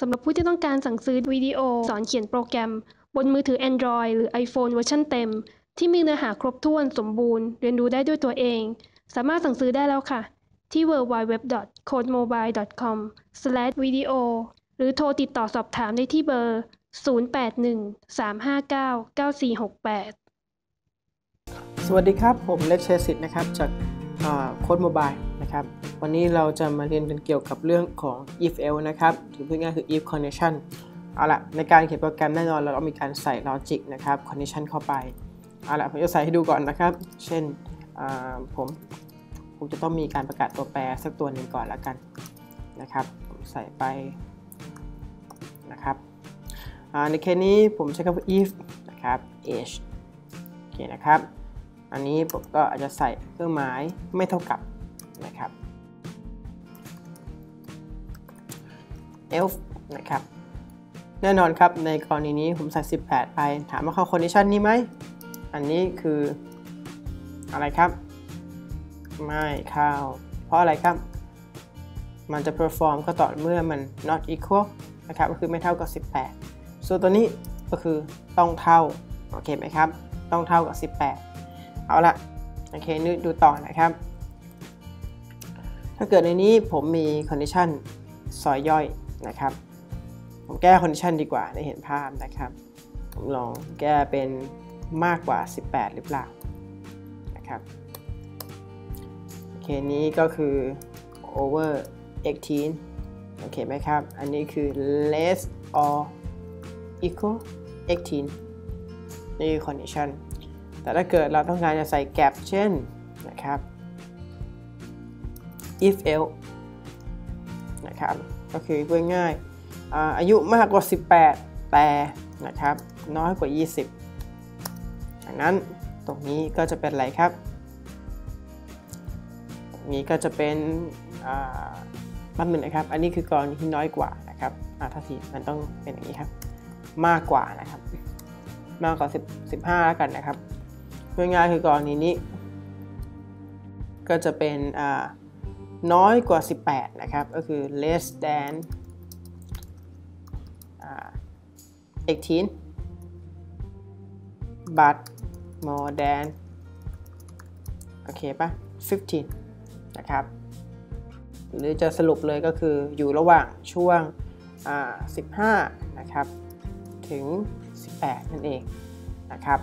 สำหรับผู้ที่ต้องการสั่งซื้อวิดีโอ สอนเขียนโปรแกรม บนมือถือ Android หรือ iPhone เวอร์ชันเต็ม ที่มีเนื้อหาครบถ้วนสมบูรณ์ เรียนรู้ได้ด้วยตัวเอง สามารถสั่งซื้อได้แล้วค่ะ ที่ www.codemobile.com/video หรือโทรติดต่อสอบถามได้ที่เบอร์ 0813599468 สวัสดีครับ ผมเล็กเชสิตนะครับจาก โค้ดโมบายนะครับ วันนี้เราจะมาเรียนกันเกี่ยวกับเรื่องของ if else นะครับหรือพูดง่ายคือ if condition เอาละในการเขียนโปรแกรมแน่นอนเราต้องมีการใส่ logic นะครับ condition เข้าไป เอาละผมจะใส่ให้ดูก่อนนะครับ เช่นผมผมจะต้องมีการประกาศตัวแปรสักตัวหนึ่งก่อนแล้วกันนะครับ ผมใส่ไปนะครับในเคสนี้ผมใช้คำว่า if นะครับ age โอเคนะครับ อันนี้ผมก็อาจจะใส่เครื่องหมายไม่เท่ากับนะครับ elf นะครับ แน่นอนครับในกรณีนี้ผมใส่ 18 ไป ถามว่าเข้า condition นี้ไหม อันนี้คืออะไรครับ ไม่เข้า เพราะอะไรครับ มันจะ perform ก็ต่อเมื่อมัน not equal นะครับ ก็คือไม่เท่ากับ 18 ส่วนตัวนี้ก็คือต้องเท่า โอเคไหมครับ ต้องเท่ากับ 18 เอาละโอเคนึกดูต่อนะครับ ถ้าเกิดในนี้ผมมี condition ซอยย่อยนะครับ ผมแก้ condition ดีกว่าได้เห็นภาพนะครับ ผมลองแก้เป็นมากกว่า 18 หรือเปล่านะครับโอเคนี้ก็คือ over 18โอเคไหมครับ อันนี้คือ less or equal 18นี่คือ condition แต่ถ้าเกิดเราต้องการจะใส่ gap เช่นนะครับ if else นะครับก็คือพูดง่ายอายุมากกว่า 18 แต่นะครับน้อยกว่า 20ดังนั้นตรงนี้ก็จะเป็นอะไรครับตรงนี้ก็จะเป็นบัตหนึ่งนะครับ อันนี้คือกรณีที่น้อยกว่านะครับถ้าทีมันต้องเป็นอย่างนี้ครับ มากกว่านะครับ มากกว่า 10 15 แล้วกันนะครับ ง่ายๆคือกรณีนี้ ก็จะเป็นน้อยกว่า 18 นะครับ ก็คือ less than 18 but more than โอเคปะ15 นะครับ หรือจะสรุปเลยก็คืออยู่ระหว่างช่วง 15 นะครับ ถึง 18 นั่นเองนะครับ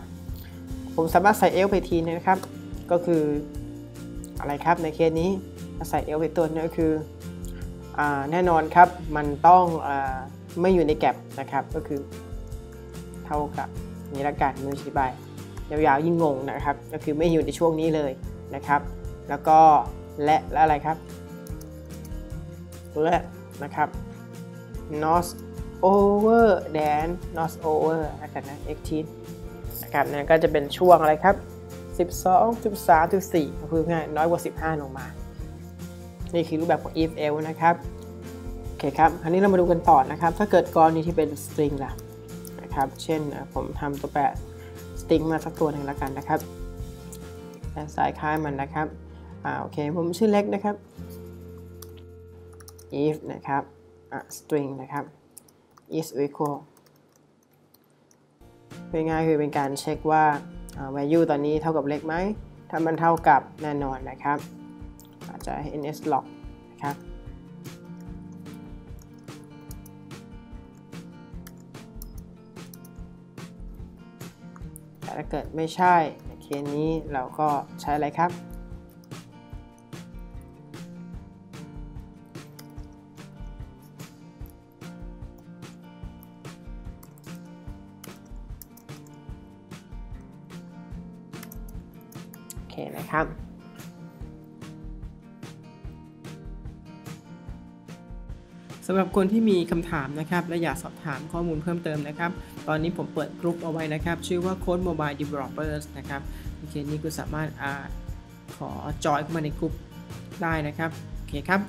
ผมสามารถใส่เอลไปทีนะครับ ก็คืออะไรครับในเคสนี้ใส่เอลไปตัวนี้ก็คืออแน่นอนครับมันต้องอไม่อยู่ในแก็บนะครับ ก็คือเท่ากับนี้ละกันมือชี้ใบยาวๆยิ่งงงนะครับ ก็คือไม่อยู่ในช่วงนี้เลยนะครับ แล้วก็และและอะไรครับและนะครับ not over than not over นะครับนะ18 นะครับนั่นก็จะเป็นช่วงอะไรครับ 12 13 14ก็คือง่ายน้อยกว่า 15 ลงมา นี่คือรูปแบบของ if else นะครับ โอเคครับ คราวนี้เรามาดูกันต่อนะครับ ถ้าเกิดกรณีที่เป็น string ล่ะนะครับ เช่นผมทำตัวแปร string มาสักตัวหนึ่งแล้วกันนะครับด้านซ้ายคล้ายมันนะครับ อ่า โอเค ผมชื่อเล็กนะครับ if นะครับ อะ string นะครับ is equal ง่ายคือเป็นการเช็คว่า value ตอนนี้เท่ากับเล็กไหม ถ้ามันเท่ากับแน่นอนนะครับ อาจจะ ns log นะครับแต่ถ้าเกิดไม่ใช่ในเคสนี้เราก็ใช้อะไรครับ นะครับสำหรับคนที่มีคำถามนะครับและอยากสอบถามข้อมูลเพิ่มเติมนะครับ ตอนนี้ผมเปิดกลุ่มเอาไว้นะครับ ชื่อว่า Code Mobile Developers นะครับโอเคนี่คุณสามารถอขอจอยเข้ามาในกลุ่มได้นะครับ โอเคครับ